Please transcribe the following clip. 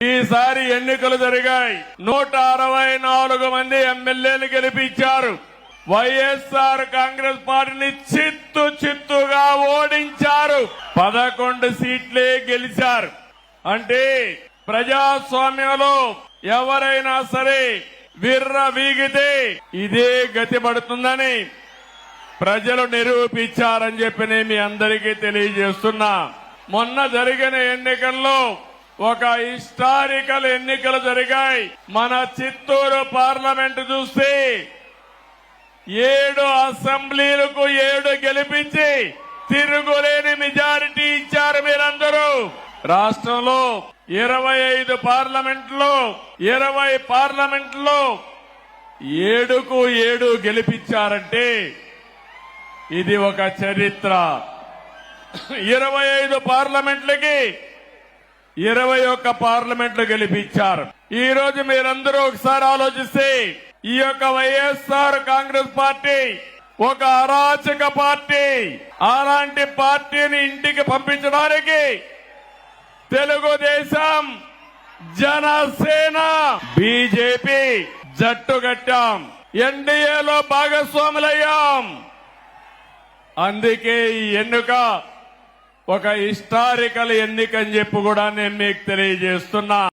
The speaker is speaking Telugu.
ఈసారి ఎన్నికలు జరిగాయి. నూట అరవై నాలుగు మంది ఎమ్మెల్యేలు గెలిపించారు. వైఎస్ఆర్ కాంగ్రెస్ పార్టీని చిత్తు చిత్తుగా ఓడించారు. పదకొండు సీట్లే గెలిచారు. అంటే ప్రజాస్వామ్యంలో ఎవరైనా సరే విర్ర వీగితే ఇదే గతి పడుతుందని ప్రజలు నిరూపించారని చెప్పి నేను మీ అందరికీ తెలియజేస్తున్నా. మొన్న జరిగిన ఎన్నికల్లో ఒక హిస్టారికల్ ఎన్నికలు జరిగాయి. మన చిత్తూరు పార్లమెంట్ చూస్తే ఏడు అసెంబ్లీలకు ఏడు గెలిపించి తిరుగులేని మెజారిటీ ఇచ్చారు మీరందరూ. రాష్ట్రంలో ఇరవై ఐదు పార్లమెంట్లో ఇరవై పార్లమెంట్లో ఏడుకు ఏడు గెలిపించారంటే ఇది ఒక చరిత్ర. ఇరవై ఐదు పార్లమెంట్లకి ఇరవై ఒక్క పార్లమెంట్లు గెలిపించారు. ఈ రోజు మీరందరూ ఒకసారి ఆలోచిస్తే ఈ యొక్క వైఎస్ఆర్ కాంగ్రెస్ పార్టీ ఒక అరాచక పార్టీ. అలాంటి పార్టీని ఇంటికి పంపించడానికి తెలుగుదేశం జనసేన బీజేపీ జట్టు కట్టాం. ఎన్డీఏలో భాగస్వాములయ్యాం. అందుకే ఈ ఎన్నుక ఒక హిస్టారికల్ ఎన్నిక అని చెప్పి కూడా నేను మీకు తెలియజేస్తున్నా.